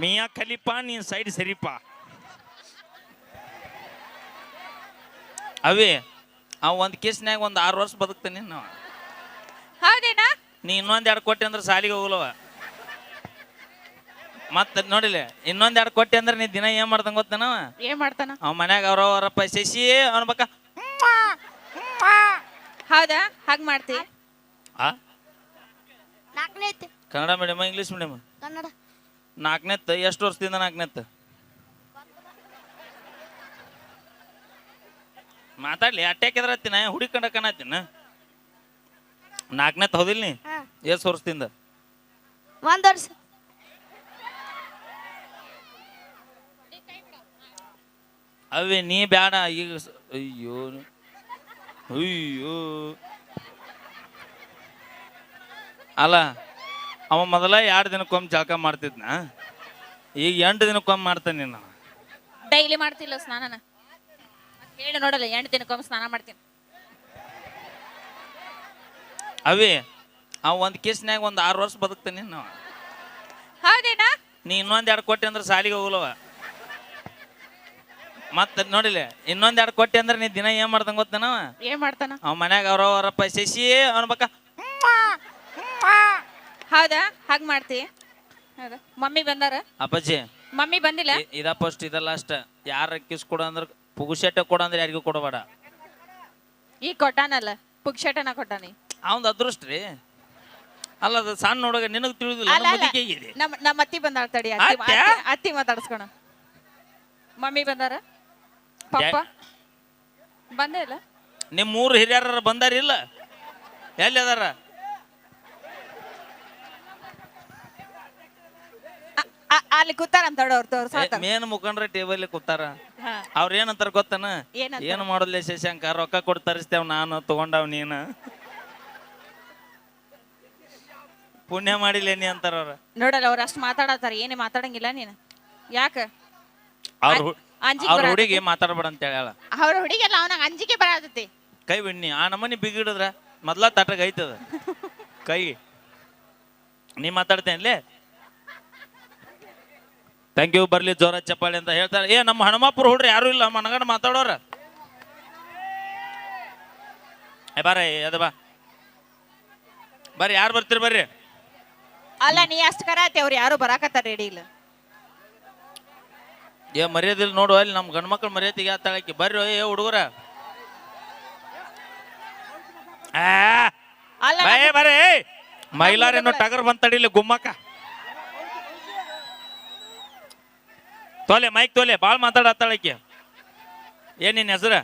Miya Khalifa ನೀನ್ side ಸರಿಪಾ. ಅವೇ ಆ ಒಂದ್ ಕೇಸ್ನ್ಯಾಗ ಒಂದ್ ಆರು ವರ್ಷ ಬದುಕ್ತಾನೆ ನಾವು ಹೌದೇನಾ? ನೀ ಇನ್ನೊಂದ್ ಎರಡು ಕೊಟ್ಟೆ ಅಂದ್ರೆ ಸಾಲಿಗೆ ಹೋಗಲವ ಮತ್ತೆ ನೋಡಿಲ್ಲ ಇನ್ನೊಂದ್ ಎರಡು ಕೊಟ್ಟೆ ಅಂದ್ರೆ ನೀ ದಿನ ಏನ್ ಮಾಡ್ದಂಗ ಗೊತ್ತಾನ? ಏನ್ ಮಾಡ್ತಾನ? ಅವ ಮನ್ಯಾಗ ಅವ್ರ ಅವರಪ್ಪ ಶಶಿ ಅವನ ಬಕ್ಕ ಹೌದಾ? ಹಾಗೆ ಮಾಡ್ತಿ? ಆ? Kannada medium English medium Kannada. ನಾಲ್ಕನೇತ್ ಎಷ್ಟು ವರ್ಷದಿಂದ ನಾಲ್ಕನೇತ್ ಮಾತಾಡ್ಲಿ ಅಟ್ಯಾಕ್ ಎದ್ರತ್ತಿನ ಹುಡುಕಂಡ ಕಣತ್ತಿನ ನಾಲ್ಕನೇತ್ ಹೌದಿಲ್ ನೀ? ಎಷ್ಟು ವರ್ಷದಿಂದ? ಒಂದ್ ವರ್ಷ. ಅವೇ ನೀ ಬ್ಯಾಡ ಈಗ ಅಯ್ಯೋ ಅಯ್ಯೋ. ಅಲ್ಲ ಅವ ಮೊದಲ ಎರಡು ದಿನಕ್ಕೊಮ್ಮೆ ಜಳಕ ಮಾಡ್ತಿದ್ನ. ಈಗ ಎಂಟು ದಿನಕ್ಕೊಮ್ಮೆ ಮಾಡ್ತಾನೆ ನೀನು. ಡೈಲಿ ಮಾಡ್ತಿಲ್ಲ ಸ್ನಾನನ. ಹೇಳಿ ನೋಡಲ್ಲ ಎಂಟು ದಿನಕ್ಕೊಮ್ಮೆ ಸ್ನಾನ ಮಾಡ್ತೀನಿ. ಅವೇ ಅವ ಒಂದ್ ಕೇಸ್ನ್ಯಾಗ ಒಂದು ಆರು ವರ್ಷ ಬದುಕ್ತಾನೆ ನಾವು ಹೌದೇನಾ? ನೀ ಇನ್ನೊಂದ್ ಎರಡು ಕೊಟ್ಟೆ ಅಂದ್ರೆ ಸಾಲಿಗೆ ಹೋಗಲವ ಮತ್ತೆ ನೋಡಿಲ್ಲ ಇನ್ನೊಂದ್ ಎರಡು ಕೊಟ್ಟೆ ಅಂದ್ರೆ ನೀ ದಿನ ಏನ್ ಮಾಡ್ದಂಗ ಗೊತ್ತನವ? ಏನ್ ಮಾಡ್ತಾನ? ಅವ ಮನ್ಯಾಗ ಅವ್ರ ಅವರಪ್ಪ ಶಶಿ ಅವನ ಬಕ್ಕ ಹೌದಾ? ಹಾಗ ಮಾಡ್ತಿ. ಹೌದಾ? ಮಮ್ಮಿ ಬಂದಾರ? ಅಪ್ಪಾಜಿ ಮಮ್ಮಿ ಬಂದಿಲ್ಲ? ಇ- ಇದ ಫಸ್ಟ್ ಇದ ಲಾಸ್ಟ್ ಯಾರ ಕಿಸ್ ಕೊಡ ಅಂದ್ರೆ ಪುಗುಶೆಟ್ಟ ಕೊಡ ಅಂದ್ರೆ ಯಾರಿಗೂ ಕೊಡಬೇಡ. ಈ ಕೊಟ್ಟಾನಲ್ಲ ಪುಕ್ಷಟನ ಕೊಟ್ಟಾನಿ. ಅವಂದ ಅದೃಷ್ಟ ರೀ. ಅಲ್ಲ ಅದು ಸಣ್ಣ ಹುಡುಗ ನಿನಗ್ ತಿಳಿದಿಲ್ಲ ಅಲ್ಲ ಅಲ್ಲ. ಮುದಿಕೆಗಿದೆ ನಮ್ಮ ನಮ್ಮ ಅತ್ತಿ ಬಂದಾಳ ತಡಿ ಅತ್ತಿ ಅತ್ತ್ಯಾ? ಅತ್ತಿ- ಅತ್ತಿ ಮಾತಾಡ್ಸ್ಕೊಣ. ಮಮ್ಮಿ ಬಂದಾರ? ಪಪ್ಪ? ಬಂದೇ ಇಲ್ಲ? ನಿಮ್ ಮೂರು ಹಿರಿಯರ ಬಂದಾರಿಲ್ಲ ಎಲ್ಲಿ ಅದಾರ? ಅ- ಅಲ್ಲಿ ಅವ್ರು ತೋರ್ಸಾತ ಮೇನ್ ಮುಖಂಡ್ರ ಟೇಬಲ್ ಕೂತಾರ. ಅವ್ರ ಏನಂತಾರ ಗೊತ್ತನ? ಏನಂತಾರ? ಏನು ಮಾಡೋದ್ಲೆ ಶಶಾಂಕ? ರೊಕ್ಕ ಕೊಟ್ಟು ತರಿಸ್ತೇವ್ ನಾನು ತಗೊಂಡವ್ ನೀನ. ಪುಣ್ಯ ಮಾಡಿಲ್ಲ ನೀ ಅಂತಾರ ಅವ್ರ. ನೋಡಲ್ಲ ಅವ್ರ ಅಷ್ಟು ಮಾತಾಡತ್ತಾರ ಏನೇ ಮಾತಾಡಂಗಿಲ್ಲ ನೀನು. ಯಾಕ? ಅವ್ರ ಹು- ಅಂಜಿಕೆ ಅವ್ರ ಬರಾತೈತಿ. ಹುಡುಗಿ ಮಾತಾಡ್ಬೇಡ ಅಂತ ಹೇಳ ಅವ್ರ ಹುಡುಗಿಯಲ್ಲ ಅವನ ಅಂಜಿಕೆ ಬರತೈತಿ ಕೈ ಬಿಡ್ನಿ ಆ ನಮ್ಮನಿ ಬಿಗಿಡಿದ್ರ ಮೊದ್ಲ ತಟಗ ಐತದ. ಕೈ. ನೀ ಮಾತಾಡ್ತೇನ್ಲೇ? ಥ್ಯಾಂಕ್ ಯು ಬರ್ಲಿ ಜೋರ ಚಪ್ಪಾಳಿ ಅಂತ ಹೇಳ್ತಾರೆ. ಏ ನಮ್ಮ ಹನುಮಾಪುರ ಹುಡ್ರಿ ಯಾರು ಇಲ್ಲ ಮನಗಂಡ ಮಾತಾಡೋರ. ಏ ಬಾರ ಅದ ಬಾ. ಬರ್ರಿ ಯಾರು ಬರ್ತೀರಿ ಬರ್ರಿ? ಅಲ್ಲ ನೀ ಅಷ್ಟು ಕರಾತಿ ಅವ್ರು ಯಾರು ಬರಾಕತ್ತಾರ ರೆಡಿ ಇಲ್ಲ. ಏ ಮರ್ಯಾದಿಲ್ಲ ನೋಡು ಅಲ್ಲಿ ನಮ್ಮ ಗಂಡು ಮಕ್ಳು ಮರ್ಯಾದಿಗೆ ಆತಾಳಕ್ಕೆ ಬರ್ರಿ ಏ ಹುಡುಗರ. ಆ ಅಲ್ಲ ಬೇ ಬರೇ ಮೈಲಾರೇನೋ ಟಗರ್ ಬಂದ್ ತಡಿಲಿ ಗುಮ್ಮಕ್ಕ. ತೋಲೆ ಮೈಕ್ ತೋಲೆ ಭಾಳ ಮಾತಾಡತ್ತಾಳಕ್ಕೆ ಏನ್ ನಿನ್ನ ಹೆಸರ?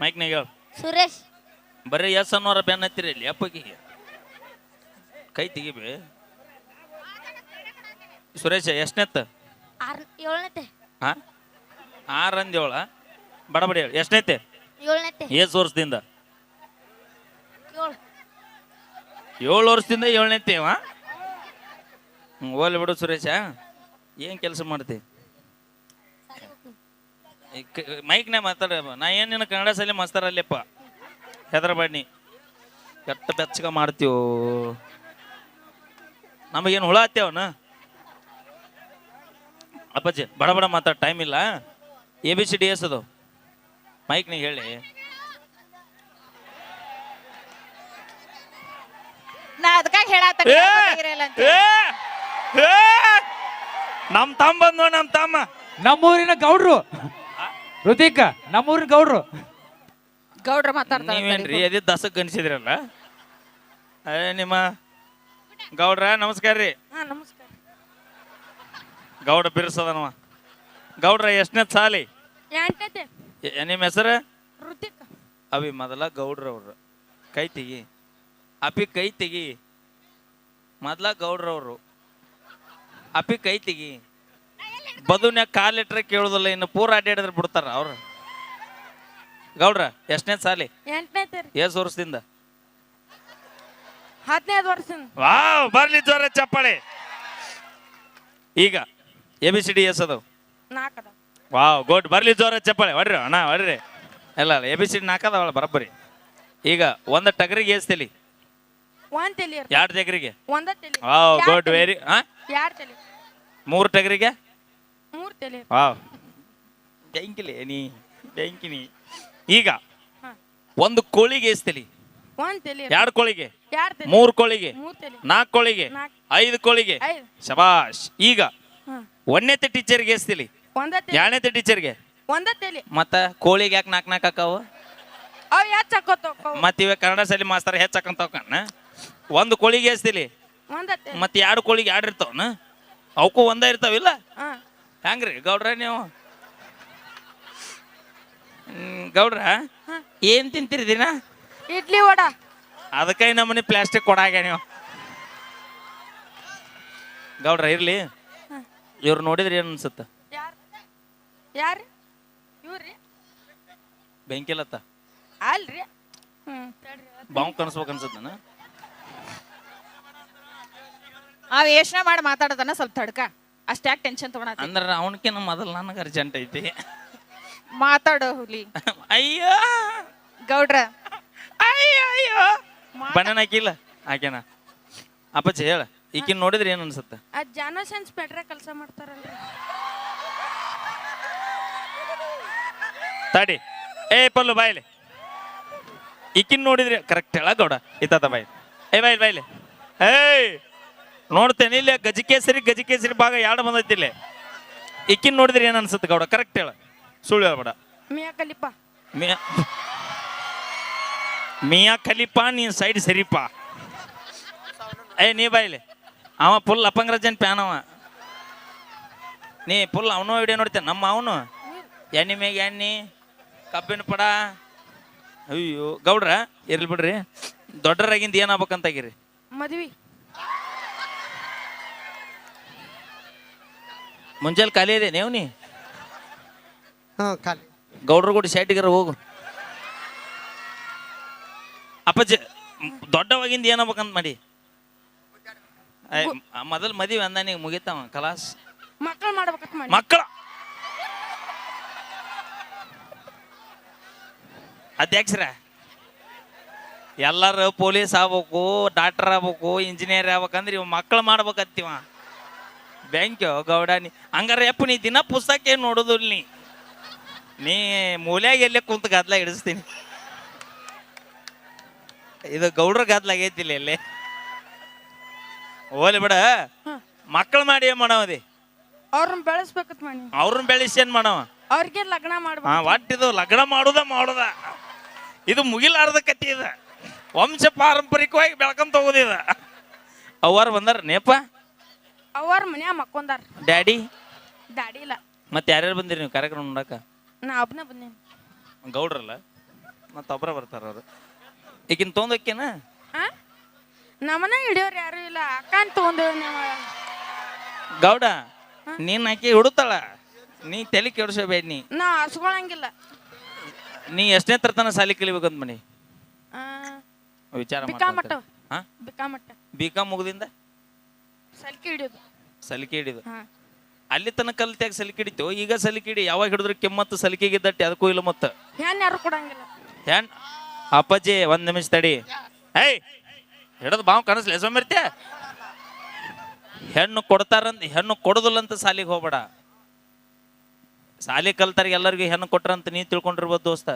ಮೈಕ್ನಾಗ ಹೇಳು. ಸುರೇಶ್. ಬರೀ ಎಸ್ ಅನ್ನೋರ ಬೆನ್ನ ಹತ್ತಿರ ಇಲ್ಲಿ ಅಪ್ಪಗೆ ಕೈ ತೆಗಿಬಿ. ಸುರೇಶ ಎಷ್ಟನೆತ್ತ? ಆರ್ ಏಳನೇತೆ ಹಾ? ಆರ್ ಅಂದೇವಳ ಬಡಬಡಿ ಹೇಳಿ ಎಷ್ಟನೈತೆ ಏಳನೇತೆ ಏಸ್ ವರ್ಷದಿಂದ. ಏಳು. ಏಳು ವರ್ಷದಿಂದ ಏಳನೇತ್ತೇವ ಹ್ಞೂ ಓಲಿ ಬಿಡು ಸುರೇಶ. ಏನು ಕೆಲಸ ಮಾಡ್ತಿ? ಮೈಕ್ನೇ ಮಾತಾಡ ನಾ ಏನು ನಿನ್ನ ಕನ್ನಡ ಶಾಲೆ ಮಸ್ತಾರಲ್ಲಪ್ಪ ಹೆದರಬಾಡ್ನಿ ಹೆದರಬೇಡಿ ಕೆಟ್ಟ ಬೆಚ್ಚಗ ಮಾಡ್ತೀವೋ. ನಮಗೇನು ಹುಳ ಹತ್ತೇವನ ಅಪ್ಪಾಜಿ ಬಡ ಬಡ ಮಾತಾಡ ಟೈಮ್ ಇಲ್ಲ. A B C D S ಅದು ಮೈಕ್ನಿಗೆ ಹೇಳಿ. ನಾ ಅದಕ್ಕಾಗ ಹೇಳತ್ತ ಏ! ಏ! ಏ! ನಮ್ ತಮ್ಮ ಬಂದ್ ನಮ್ಮ ನಮ್ ತಮ್ಮ. ನಮ್ಮೂರಿನ ಗೌಡ್ರು. ಋತಿಕ ನಮ್ಮೂರಿನ ಗೌಡ್ರು. ಗೌಡ್ರ ಮಾತಾಡ್ತಾರ ನೀವೇನ್ರಿ ಅದೇ ದಸಕ್ ಗಣಿಸಿದ್ರಲ್ಲ ಅದೇ ನಿಮ್ಮ ಗೌಡ್ರ ನಮಸ್ಕಾರ ರೀ. ಹಾ ನಮಸ್ಕಾರ. ಗೌಡ ಬಿರ್ಸದನವ. ಗೌಡ್ರ ಎಷ್ಟನೇ ಸಾಲಿ? ಎಂಟನೇತೆ ಎ- ನಿಮ್ಮ ಹೆಸರು? ಋತಿಕ್ ಅವಿ ಮೊದಲ ಗೌಡ್ರ ಅವ್ರು. ಕೈ ತೆಗಿ. ಅಪಿ ಕೈ ತೆಗಿ. ಮೊದಲ ಗೌಡ್ರವ್ರು. ಅಪಿ ಕೈ ತೆಗಿ. ಬದುನ್ಯಾಗ ಕಾಲಿಟ್ರೆ ಕೇಳುದಿಲ್ಲ ಇನ್ನು ಪೂರ ಅಡ್ಡಾಡಿದ್ರೆ ಬಿಡ್ತಾರ ಅವ್ರು. ಗೌಡ್ರ ಎಷ್ಟನೇ ಸಾಲಿ? ಎಂಟನೇತೆ ಎಷ್ಟು ವರ್ಷದಿಂದ? ಹದಿನೈದು ವರ್ಷದಿಂದ. ವಾವ್ ಬರ್ಲಿ ಜೋರ ಚಪ್ಪಾಳೆ. ಈಗ A B C D S ಅದು? ನಾಲ್ಕದ ವಾವ್ ಗುಡ್ ಬರ್ಲಿ ಜೋರ ಚಪ್ಪಾಳೆ. ಹೊಡ್ರಿ ಅಣ್ಣ ಹೊಡ್ರಿ. ಇಲ್ಲ ಎ ಬಿ ಸಿ ಡಿ ನಾಲ್ಕದವಳ ಬರಬ್ಬರಿ. ಈಗ ಒಂದ ಟಗರಿಗೆ ಏಸ್ತಲಿ ಒಂದ್ ತಲಿ ಎರಡು ಟಗರಿಗೆ? ಒಂದ ತಲಿ. ವಾವ್ ಗುಡ್ ವೆರಿ ಹಾ ಎರಡ್ ತಲಿ. ಮೂರು ಟಗರಿಗೆ? ಮೂರ್ ತಲೆ ವಾವ್. ಬೆಂಕಿಲಿ ನೀ ಬೆಂಕಿನಿ ಈಗ ಹಾ. ಒಂದು ಕೋಳಿಗೆ ಎಸ್ತಲಿ. ಒಂದ್ ತಲೆ ಎರಡು ಕೋಳಿಗೆ? ಯಾರ್ ತಲೆ? ಮೂರು ಕೋಳಿಗೆ. ಮೂರ್ ತಲೆ. ನಾಲ್ಕು ಕೋಳಿಗೆ. ನಾಲ್ಕ್. ಐದು ಕೋಳಿಗೆ. ಐದು. ಶಬಾಷ್. ಈಗ ಹಾ. ಒಂದನೇತೆ ಟೀಚರ್ಗೆ ಎಸ್ತಿಲಿ. ಎರಡನೇ ತಲೆ. ಎರಡನೇತೆ ಟೀಚರ್ಗೆ ಒಂದ ತಲೆ. ಮತ್ತ ಕೋಳಿಗೆ ಯಾಕೆ ನಾಲ್ಕು ನಾಲ್ಕು ಹಾಕಾವು? ಅವ್ ಯಾತ್ ಚಕ್ಕೋತಾವ್ ಮತ್ತ ಇವ ಕನ್ನಡ ಶಾಲೆ ಮಾಸ್ತರ್ ಹೆಚ್ಚಾಕಂತ ಒಂದು ಕೋಳಿಗೆ ಎಸ್ತಿಲಿ. ಒಂದ ತಲೆ. ಮತ್ತೆ ಎರಡು ಕೋಳಿಗೆ ಎರಡು ಇರ್ತಾವನ ಅವಕ್ಕೂ ಒಂದೇ ಇರ್ತಾವಿಲ್ಲ? ಹಾ. ಹೆಂಗ್ರಿ ಗೌಡ್ರ ನೀವು? ಗೌಡ್ರ? ಏನು ತಿಂತೀರಿ ದಿನ? ಇಡ್ಲಿ ವಡ. ಅದಕ್ಕೆ ನಮ್ಮನೆ ಪ್ಲಾಸ್ಟಿಕ್ ಕೊಡಾಗ ನೀವು. ಗೌಡ್ರ ಇರ್ಲಿ. ಇವ್ರು ನೋಡಿದ್ರೆ ಏನ್ ಅನ್ಸುತ್ತ? ಯಾರು? ಯಾರ್? ಇವ್ರಿ? ಬೆಂಕಿಲತ್ತ? ಅಲ್ರಿ. ಬಾವು ಕನ್ಸ್ಬೇಕು ಅನ್ಸುತ್ತ ನಾನು ಅವ್ ಯೋಚನೆ ಮಾಡಿ ಮಾತಾಡೋದನ್ನ ಸ್ವಲ್ಪ ತಡ್ಕ. ಅಷ್ಟ್ಯಾಕ್ ಟೆನ್ಷನ್ ತಗೋಣ ಅಂದ್ರೆ ಅವನಕಿನ ಮೊದಲು ನನಗೆ ಅರ್ಜೆಂಟ್ ಐತಿ. ಮಾತಾಡೋ ಹುಲಿ. ಅಯ್ಯೋ! ಗೌಡ್ರ. ಅಯ್ಯೋ ಅಯ್ಯೋ! ಬಣ್ಣನ ಹಾಕಿಲ್ಲ? ಹಾಕ್ಯಾನ? ಅಪ್ಪಚ್ಚಿ ಹೇಳ. ಈಕಿನ ನೋಡಿದ್ರೆ ಏನ್ ಅನ್ಸುತ್ತೆ? ಆ ಜಾನೋ ಸೆನ್ಸ್ ಪೆಟ್ರೆ ಕೆಲಸ ಮಾಡ್ತಾರಲ್ಲ ತಡಿ. ಏ ಪಲ್ಲು ಬಾಯ್ಲಿ ಈಕಿನ್ ನೋಡಿದ್ರೆ ಕರೆಕ್ಟ್ ಹೇಳ ಗೌಡ. ಇತ್ತ ಬಾಯ್ ಏ ಬಾಯ್ಲಿ ಬಾಯ್ಲಿ ಏಯ್! ನೋಡ್ತೇನೆ ಇಲ್ಲಿ ಗಜಕೇಸರಿ ಗಜಕೇಸರಿ ಭಾಗ ಎರಡು ಬಂದೈತಿ ಇಲ್ಲಿ. ಇಕ್ಕಿನ ನೋಡಿದ್ರೆ ಏನ್ ಅನ್ಸುತ್ತೆ ಗೌಡ? ಕರೆಕ್ಟ್ ಹೇಳ. ಸುಳ್ಳು ಹೇಳ್ಬೇಡ. ಮಿಯಾ ಕಲಿಪ ಮಿಯಾ ಮಿಯಾ ಖಲೀಫ ನೀನ್ ಸೈಡ್ ಸರಿಪ ಏ ನೀ ಬಾಯಿಲಿ ಅವ ಫುಲ್ ಅಪಂಗ್ರಜನ್ ಪ್ಯಾನ್ ಅವ. ನೀ ಫುಲ್ ಅವನು ವಿಡಿಯೋ ನೋಡ್ತೇನೆ ನಮ್ಮ ಅವನು. ಎಣ್ಣೆ ಮೇಗ ಎಣ್ಣೆ ಕಬ್ಬಿನ ಪಡ. ಅಯ್ಯೋ ಗೌಡ್ರ ಇರ್ಲಿ ಬಿಡ್ರಿ. ದೊಡ್ಡರಾಗಿಂದ ಏನಾಗ್ಬೇಕಂತಾಗಿರಿ ಮದ್ವಿ. ಮುಂಜಾನೆ ಖಾಲಿ ಇದೆ ನೀವು ನೀ? ಹಾಂ ಖಾಲಿ. ಗೌಡ್ರ ಕೂಡ ಸೈಟ್ಗಾರ ಹೋಗು. ಅಪ್ಪಾಜಿ ದೊಡ್ಡವಾಗಿಂದ ಏನಾಗ್ಬೇಕಂತ ಮಾಡಿ? ಮೊದಲು ಮದುವೆ ನೀವು ಮುಗಿತಾವ ಕಲಾಸ್ ಮಕ್ಕಳು ಮಾಡ್ಬೇಕಂತ ಮಾಡಿ. ಮಕ್ಕಳ ಅಧ್ಯಕ್ಷರ ಎಲ್ಲರೂ ಪೊಲೀಸ್ ಆಗ್ಬೇಕು ಡಾಕ್ಟರ್ ಆಗ್ಬೇಕು ಇಂಜಿನಿಯರ್ ಆಗ್ಬೇಕಂದ್ರೆ ಇವ್ ಮಕ್ಕಳು ಮಾಡ್ಬೇಕತ್ತೀವ? ಬ್ಯಾಂಕ್ ಗೌಡ ನೀ ಹಂಗಾರೆ ಯಪ್ಪ ನೀ ದಿನ ಪುಸ್ತಕ ಏನು ನೋಡೋದು ನೀ? ನೀ ಮೂಲ್ಯಾಗ ಎಲ್ಲೇ ಕುಂತ ಗದ್ಲ ಹಿಡಿಸ್ತೀನಿ. ಇದು ಗೌಡ್ರ ಗದ್ಲ ಆಗೈತಿಲ್ಲ ಎಲ್ಲೇ. ಓಲಿ ಬಿಡ. ಮಕ್ಕಳು ಮಾಡಿ ಏನ್ ಮಾಡವದಿ ಅವ್ರನ್ನ ಬೆಳೆಸ್ಬೇಕತ್ ಮಾಡಿ ಅವ್ರನ್ನ ಬೆಳೆಸಿ ಏನ್ ಮಾಡವ? ಅವ್ರಿಗೆ ಲಗ್ನ ಮಾಡ್ಬೇಕು. ಹಾ ಒಟ್ಟಿದು ಲಗ್ನ ಮಾಡುದ ಮಾಡುದ. ಇದು ಮುಗಿಲಾರ್ದ ಕತ್ತಿ ಇದ. ವಂಶ ಪಾರಂಪರಿಕವಾಗಿ ಬೆಳ್ಕೊಂತ ಹೋಗುದಿದ ಅವರು ಬಂದಾರ ನೇಪ ಅವ್ರ ಮನ್ಯಾಗ ಮಕ್ಕೊಂದಾರ ಡ್ಯಾಡಿ ಡ್ಯಾಡಿ ಇಲ್ಲ. ಮತ್ತೆ ಯಾರ್ಯಾರು ಬಂದಿರಿ ನೀವು ಕಾರ್ಯಕ್ರಮ ನೋಡಕ? ನಾ ಒಬ್ನ ಬಂದೇನಿ. ಗೌಡ್ರಲ್ಲ? ಮತ್ತೆ ಒಬ್ರ ಬರ್ತಾರ ಅವ್ರು. ಈಗಿನ ತೊಂದಕ್ಕೇನ ಆ ನಮ್ಮನ ಹಿಡಿಯೋರು ಯಾರು ಇಲ್ಲ. ಅಕ್ಕನ್ ತಗೊಂಡೇವ್ ನೀವು. ಗೌಡ ನೀನ್ ಆಕಿ ಹುಡುತಾಳ ನೀ ತಲೆ ಕೆಡಿಸಬೇಡ ನೀ ನಾ ಹಸ್ಕೊಳಂಗಿಲ್ಲ ನೀ ಎಷ್ಟನೇ ತರತನ ಸಾಲಿ ಕಲಿಬೇಕಂತ ಮನಿ ಆ, ವಿಚಾರ ಬಿಕಾ ಮಟ್ಟ ಹಾ? ಬಿಕಾ ಮಟ್ಟ ಬಿ ಕಾಮ್ ಮುಗ್ದಿಂದ? ಸಲ್ಕಿ ಹಿಡಿಯೋದು. ಸಲಿಕೆ ಹಿಡಿದು ಹಾ. ಅಲ್ಲಿ ತನಕ ಕಲ್ತ್ಯಾಗ ಸಲಿಕೆ ಹಿಡಿತು ಈಗ ಸಲಿಕೆ ಹಿಡಿ ಯಾವಾಗ ಹಿಡಿದ್ರೆ ಕೆಮ್ಮತ್ತು ಸಲಿಕೆಗೆ ದಟ್ಟಿ ಅದಕ್ಕೂ ಇಲ್ಲ ಮತ್ತ. ಹೆಣ್ಣು ಯಾರು ಕೊಡಂಗಿಲ್ಲ. ಏನ್ ಅಪ್ಪಾಜಿ ಒಂದ್ ನಿಮಿಷ ತಡಿ. ಏಯ್ ಹಿಡದ್ ಬಾವು ಕನಸ್ಲೆ ಸೋಮಿರ್ತ್ಯ ಹೆಣ್ಣು ಕೊಡ್ತಾರಂತ ಹೆಣ್ಣು ಕೊಡುದಿಲ್ಲ ಅಂತ ಸಾಲಿಗೆ ಹೋಗ್ಬೇಡ. ಸಾಲಿ ಕಲ್ತಾರ ಎಲ್ಲರಿಗೂ ಹೆಣ್ಣು ಕೊಟ್ರಂತ ನೀ ತಿಳ್ಕೊಂಡಿರ್ಬೋದು ದೋಸ್ತ.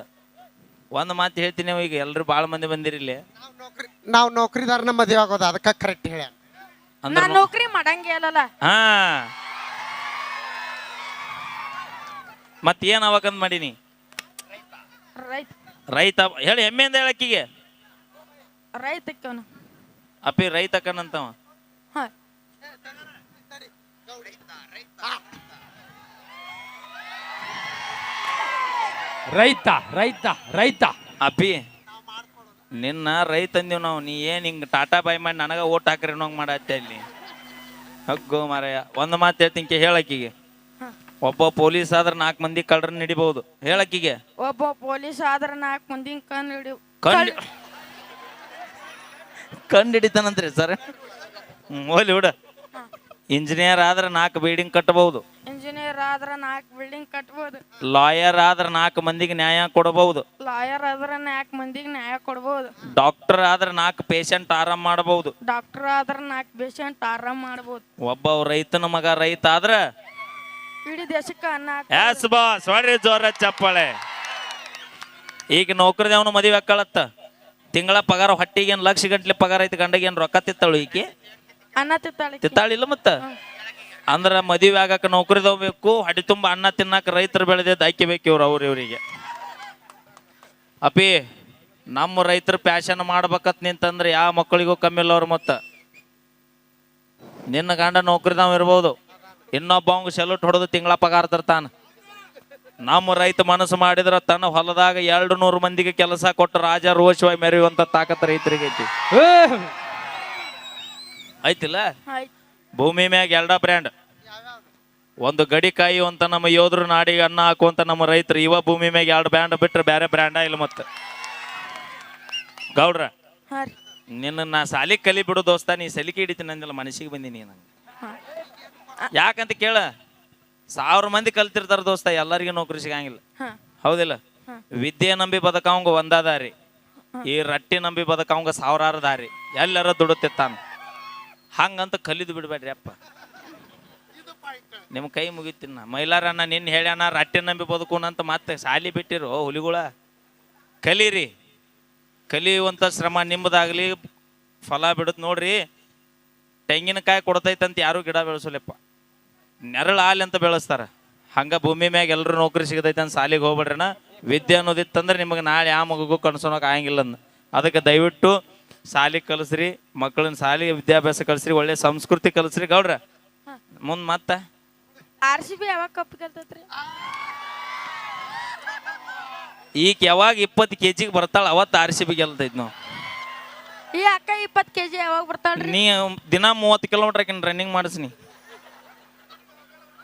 ಒಂದ್ ಮಾತು ಹೇಳ್ತೀನಿ ಈಗ ಎಲ್ರು ಬಾಳ ಮಂದಿ ಬಂದಿರಿಲ್ಲಿ ನಾವು ನೌಕರಿ ನಾವು ನೌಕರಿದಾರನ ಮದುವೆ ಆಗೋದು ಅದಕ್ಕೆ ಕರೆಕ್ಟ್ ಹೇಳ್ಯಾನ. ನಾ ನೌಕರಿ ಮಾಡಂಗೇ ಅಲ್ಲಲ್ಲ. ಹಾ. ಮತ್ ಏನ್ ಅವಾಗಂದ್ ಮಾಡೀನಿ? ರೈತ. ರೈತ. ಹೇಳಿ ಹೆಮ್ಮೆಯಿಂದ ಹೇಳಕ್ಕಿಗೆ ರೈತ ಅಪ್ಪಿ ರೈತ ಕಣ್ಣಂತವ ಹಾ. ರೈತ ರೈತ ರೈತ. ಅಪ್ಪಿ ನಿನ್ನ ರೈತ ಅಂದೀವಿ ನಾವು ನೀ ಏನ್ ಹಿಂಗೆ ಟಾಟಾ ಬಾಯ್ ಮಾಡಿ ನನಗ ಓಟ್ ಹಾಕ್ರಿ ನಂಗೆ ಮಾಡತ್ತೆ ಅಲ್ಲಿ ಹಗ್ಗು ಮಾರಾಯ. ಒಂದು ಮಾತು ಹೇಳ್ತೀನಿ ಹೇಳಕ್ಕಿಗೆ. ಒಬ್ಬ ಪೊಲೀಸ್ ಆದ್ರೆ ನಾಲ್ಕು ಮಂದಿ ಕಳ್ಳರನ್ನ ಹಿಡಿಬಹುದು. ಹೇಳಕ್ಕಿಗೆ. ಒಬ್ಬ ಪೊಲೀಸ್ ಆದ್ರೆ ನಾಲ್ಕು ಮಂದಿ ಕಂಡು ಹಿಡಿವು ಕಂಡು ಕಂಡು ಹಿಡಿತಾನಂತ್ರಿ ಸರ್. ಹೋಲಿ ಬಿಡ. ಇಂಜಿನಿಯರ್ ಆದ್ರೆ ನಾಲ್ಕು ಬಿಲ್ಡಿಂಗ್ ಕಟ್ಟಬಹುದು ಇಂಜಿನಿಯರ್ ಆದ್ರೆ ನಾಲ್ಕು ಬಿಲ್ಡಿಂಗ್ ಕಟ್ಬೋದು. ಲಾಯರ್ ಆದ್ರೆ ನಾಲ್ಕು ಮಂದಿಗೆ ನ್ಯಾಯ ಕೊಡಬಹುದು ಲಾಯರ್ ಆದ್ರೆ ನಾಲ್ಕು ಮಂದಿಗೆ ನ್ಯಾಯ ಕೊಡ್ಬೋದು. ಡಾಕ್ಟರ್ ಆದ್ರೆ ನಾಲ್ಕು ಪೇಷಂಟ್ ಆರಾಮ್ ಮಾಡಬಹುದು ಡಾಕ್ಟರ್ ಆದ್ರೆ ನಾಲ್ಕು ಪೇಷಂಟ್ ಆರಾಮ್ ಮಾಡ್ಬೋದು. ಒಬ್ಬ ರೈತನ ಮಗ ರೈತ ಆದ್ರೆ ಇಡೀ ದೇಶಕ್ಕೆ ಅನ್ನ ಎಸ್ ಬಾಸ್ ಹೊಡ್ರಿ ಜೋರ ಚಪ್ಪಾಳೆ. ಈಗ ನೌಕರಿದವನು ಮದುವೆ ಹಾಕಳತ್ತ. ತಿಂಗಳ ಪಗಾರ ಹೊಟ್ಟಿಗೆ ಏನು ಲಕ್ಷ ಗಂಟ್ಲೆ ಪಗಾರ ಐತಿ ಗಂಡಗೇನು ಏನು ರೊಕ್ಕ ತಿತ್ತಳು ಈಕಿ? ಅನ್ನ ತಿತ್ತಾಳಿ ತಿತ್ತಾಳಿಲ್ಲ ಮತ್ತ? ಅಂದ್ರ ಮದುವೆ ಆಗಾಕ ನೌಕರಿ ತಗೋಬೇಕು ಹಡಿ ತುಂಬ ಅನ್ನ ತಿನ್ನಾಕ ರೈತರು ಬೆಳೆದಿದ್ದು ಬೇಕು ಇವ್ರು ಅವ್ರ ಇವರಿಗೆ. ಅಪಿ ನಮ್ಮ ರೈತರು ಪ್ಯಾಶನ್ ಮಾಡ್ಬೇಕತ್ ನಿಂತಂದ್ರೆ ಯಾವ ಮಕ್ಕಳಿಗೂ ಕಮ್ಮಿ ಇಲ್ಲ ಅವ್ರ ಮತ್ತ. ನಿನ್ನ ಗಂಡ ನೌಕರಿದವ್ ಇರ್ಬೋದು. ಇನ್ನೊಬ್ಬ ಅವಂಗ ಸೆಲ್ಯೂಟ್ ಹೊಡೆದು ತಿಂಗಳ ಪಗಾರ ತರ್ತಾನ. ನಮ್ಮ ರೈತ ಮನಸ್ಸು ಮಾಡಿದ್ರ ತನ್ನ ಹೊಲದಾಗ ಎರಡು ನೂರು ಮಂದಿಗೆ ಕೆಲಸ ಕೊಟ್ಟು ರಾಜ ರೋಷವಾಗಿ ಮೆರೆಯುವಂತ ತಾಕತ್ ರೈತರಿಗೆ ಐತಿ. ಏ, ಐತಿಲ್ಲ ಭೂಮಿ ಮ್ಯಾಗ ಎರಡ ಬ್ರ್ಯಾಂಡ್. ಒಂದು ಗಡಿ ಅಂತ ನಮ್ಮ ಯೋಧರು ನಾಡಿಗೆ ಅನ್ನ ಹಾಕುವಂತ ನಮ್ಮ ರೈತರು. ಇವ ಭೂಮಿ ಮ್ಯಾಗ ಎರಡು ಬ್ರ್ಯಾಂಡ್ ಬಿಟ್ರೆ ಬೇರೆ ಬ್ರ್ಯಾಂಡ ಇಲ್ಲ ಮತ್ತೆ? ಗೌಡ್ರ ನಿನ್ನ ನಾ ಸಾಲಿ ಕಲಿ ಬಿಡು ದೋಸ್ತ. ನೀ ಸಲಿಕೆ ಹಿಡಿತೀನಿ ಅಂದಿಲ್ಲ ಮನಸ್ಸಿಗೆ ಬಂದೀನಿ ನಂಗೆ. ಯಾಕಂತ ಕೇಳ? ಸಾವಿರ ಮಂದಿ ಕಲ್ತಿರ್ತಾರ ದೋಸ್ತ ಎಲ್ಲರಿಗೂ ನೌಕರಿ ಸಿಗಂಗಿಲ್ಲ. ಹೌದಿಲ್ಲ? ವಿದ್ಯೆ ನಂಬಿ ಬದಕವಂಗ ಒಂದ ದಾರಿ. ಈ ರಟ್ಟಿ ನಂಬಿ ಬದಕವಂಗ ಸಾವಿರಾರು ದಾರಿ. ಎಲ್ಲರ ದುಡುತ್ತಿತ್ತಾನ ಹಂಗಂತ ಕಲಿದು ಬಿಡ್ಬೇಡ್ರಿ ಅಪ್ಪ. ನಿಮ್ಮ ಕೈ ಮುಗಿತೀನ ಮೈಲಾರಣ್ಣ ನಿನ್ನ ಹೇಳ್ಯಾನ ರಟ್ಟಿ ನಂಬಿ ಬದುಕೋಣಂತ ಮತ್ತೆ ಸಾಲಿ ಬಿಟ್ಟಿರು ಹುಲಿಗುಳ. ಕಲೀರಿ. ಕಲಿಯುವಂಥ ಶ್ರಮ ನಿಮ್ಮದಾಗಲಿ ಫಲ ಬಿಡುತ್ತೆ ನೋಡ್ರಿ. ತೆಂಗಿನಕಾಯಿ ಕೊಡ್ತೈತಂತ ಯಾರು ಗಿಡ ಬೆಳೆಸಲಿಪ್ಪ. ನೆರಳು ಹಾಲಿ ಅಂತ ಬೆಳೆಸ್ತಾರ. ಹಂಗ ಭೂಮಿ ಮ್ಯಾಗ ಎಲ್ಲರೂ ನೌಕರಿ ಸಿಗತೈತೆ ಅಂತ ಸಾಲಿಗೆ ಹೋಗ್ಬೇಡ್ರಣ ವಿದ್ಯೆ ಅನ್ನೋದಿತ್ತಂದ್ರೆ ನಿಮಗೆ ನಾಳೆ ಯಾವ ಮಗಗೂ ಕನ್ಸೋಣಕ್ಕೆ ಆಗಂಗಿಲ್ಲ ಅಂದ್ ಅದಕ್ಕೆ ದಯವಿಟ್ಟು ಸಾಲಿ ಕಲಿಸ್ರಿ ಮಕ್ಕಳನ್ನ ಸಾಲಿ ವಿದ್ಯಾಭ್ಯಾಸ ಕಲಿಸ್ರಿ ಒಳ್ಳೆ ಸಂಸ್ಕೃತಿ ಕಲಿಸ್ರಿ ಗೌಡ್ರ. ಮುಂದ್ ಮತ್ತ? ಆರ್ ಸಿ ಬಿ ಯಾವಾಗ ಕಪ್ ಗೆಲ್ತೈತ್ರಿ? ಈಗ ಯಾವಾಗ ಇಪ್ಪತ್ತು ಕೆ ಜಿಗೆ ಬರ್ತಾಳ ಅವತ್ತು ಆರ್ ಸಿ ಬಿ ಗೆಲ್ತೈತಿ ನಾವು ಈ ಅಕ್ಕ ಇಪ್ಪತ್ತು ಕೆ ಜಿ ಯಾವಾಗ ಬರ್ತಾಳ್ರಿ? ನೀ ದಿನ ಮೂವತ್ತು ಕಿಲೋಮೀಟರ್ ಆಕಿನ ರನ್ನಿಂಗ್ ಮಾಡಿಸ್ನಿ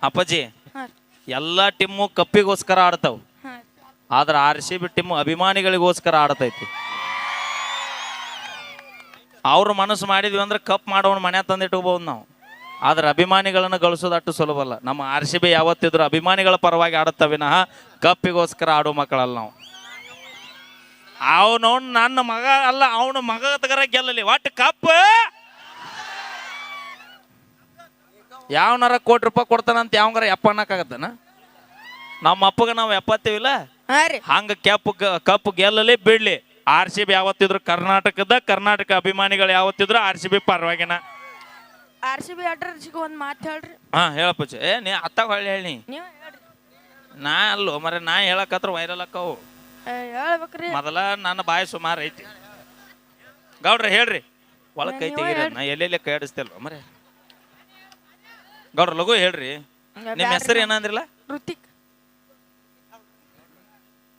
ಅಪ್ಪಾಜಿ ಎಲ್ಲಾ ರೀ ಎಲ್ಲ ಟೀಮು ಕಪ್ಪಿಗೋಸ್ಕರ ಆಡ್ತಾವ. ಆದ್ರ ಆದ್ರೆ ಆರ್ ಸಿ ಬಿ ಟೀಮ್ ಅಭಿಮಾನಿಗಳಿಗೋಸ್ಕರ ಆಡ್ತೈತಿ. ಅವ್ರ ಮನಸ್ಸು ಮಾಡಿದ್ವಿ ಅಂದ್ರೆ ಕಪ್ ಮಾಡೋಣ ಮನೆ ತಂದಿಟ್ಕೋಬಹುದು ನಾವು. ಆದ್ರೆ ಅಭಿಮಾನಿಗಳನ್ನ ಗಳಿಸೋದು ಅಷ್ಟು ಸುಲಭಲ್ಲ ನಮ್ಮ ಆರ್ ಸಿ ಬಿ ಯಾವತ್ತಿದ್ರು ಅಭಿಮಾನಿಗಳ ಪರವಾಗಿ ಆಡುತ್ತ ವಿನಃ ಕಪ್ಪಿಗೋಸ್ಕರ ಆಡೋ ಮಕ್ಕಳಲ್ಲ ನಾವು. ಅವನು ನನ್ನ ಮಗ ಅಲ್ಲ ಅವನ ಮಗ ತಗರ ಗೆಲ್ಲಲಿ. ಒಟ್ಟು ಕಪ್. ಯಾವನಾರ ಕೋಟಿ ರೂಪಾಯಿ ಕೊಡ್ತಾನಂತ ಯಾವಂಗಾರ ಎಪ್ಪ ಅನ್ನಕ್ಕಾಗತ್ತನ ನಮ್ಮ ಅಪ್ಪಗ ನಾವು ಎಪ್ಪತ್ತೀವಿಲ್ಲ ಹಂಗ ಕೆಪ್ ಕಪ್ ಗೆಲ್ಲಲಿ ಬಿಡ್ಲಿ. ಆರ್ ಸಿ ಬಿ ಯಾವತ್ತಿದ್ರು ಕರ್ನಾಟಕದ ಕರ್ನಾಟಕ ಅಭಿಮಾನಿಗಳು ಯಾವತ್ತಿದ್ರು ಆರ್ ಸಿ ಬಿ ಪರವಾಗಿನ. ಆರ್ ಸಿ ಬಿ ಅಡ್ರಸ್ಗೆ ಒಂದು ಮಾತು ಹೇಳ್ರಿ. ಹಾ ಹೇಳಪ್ಪ ಏ ನೀ ಅತ್ತ ಹೊಳ್ಳಿ ಹೇಳಿ ನೀವು ಹೇಳ್ರಿ. ನಾ ಅಲ್ಲೋ ಮರ ನಾ ಹೇಳಕತ್ರ ವೈರಲ್ ಅಕ್ಕವು. ಏ, ಹೇಳ್ಬೇಕ್ರಿ. ಮೊದಲ ನನ್ನ ಬಾಯಿ ಸುಮಾರು ಐತಿ. ಗೌಡ್ರ ಹೇಳ್ರಿ. ಒಳಗ್ ಕೈ ತೆಗೀರಿ ನಾ ಎಲ್ಲೆಲ್ಲಿ ಕೈ ಆಡಿಸ್ತೇಲ್ವ ಮರೆ? ಗೌಡ್ರ ಲಘು ಹೇಳ್ರಿ. ನಿಮ್ಮ ಹೆಸರು ಏನಂದ್ರಲ್ಲ? ಋತಿಕ್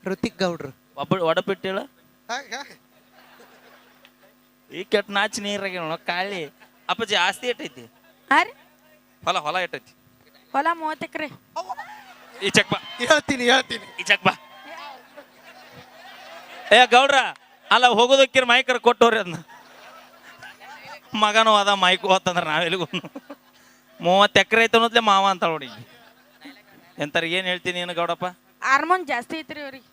ಋತಿಕ್ ಗೌಡ್ರು. ಒಬ್ಬ ಒಡಪಿಟ್ಟು ಹೇಳ. ಈ ಕೆಟ್ಟ ನಾಚಿ ನೀರಾಗ ಕಾಳಿ. ಅಪ್ಪಾಜಿ ಆಸ್ತಿ ಎಟ್ಟೈತಿ? ಹಾಂ ರೀ. ಹೊಲ ಹೊಲ ಎಟ್ಟೈತಿ? ಹೊಲ ಮೂವತ್ತು ಎಕರೆ. ಈ ಚಕ್ ಬಾ. ಹೇಳ್ತೀನಿ ಹೇಳ್ತೀನಿ. ಈ ಚಕ್ ಬಾ. ಏ ಗೌಡ್ರ ಅಲ್ಲ ಹೋಗೋದಕ್ಕಿರ ಮೈಕರ್ ಕೊಟ್ಟವ್ರಿ ಅದನ್ನ ಮಗನೂ ಅದ ಮೈಕು ಅಂತಂದ್ರೆ ನಾವೆಲ್ಲಿಗೂ ಮೂವತ್ತು ಎಕರೆ ಐತೆ ಅನ್ನೋದ್ಲೆ ಮಾವ ಅಂತ ನೋಡಿ ಎಂತಾರ ಏನು ಹೇಳ್ತೀನಿ ಏನು ಗೌಡಪ್ಪ? ಹಾರ್ಮೋನ್ ಜಾಸ್ತಿ ಐತ್ರಿ ಅವ್ರಿಗೆ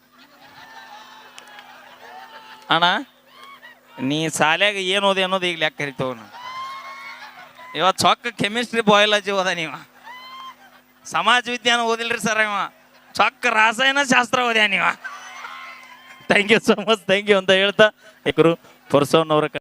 ಅಣ್ಣ, ನೀ ಶಾಲ್ಯಾಗ ಏನು ಓದಿ ಅನ್ನೋದು ಈಗ ಲೆಕ್ಕ ಕರಿತವ ಇವತ್ತು ಚೊಕ್ಕ ಕೆಮಿಸ್ಟ್ರಿ ಬಯಾಲಜಿ ಓದ ನೀವ. ಸಮಾಜ ವಿಜ್ಞಾನ ಓದಿಲ್ರಿ ಸರ್ ಇವ. ಚೊಕ್ಕ ರಾಸಾಯನ ಶಾಸ್ತ್ರ ಓದ್ಯಾ ನೀವ. Thank you so much thank you ಅಂತ ಹೇಳ್ತಾ ಇಕರು ಪುರಸವನವ್ರ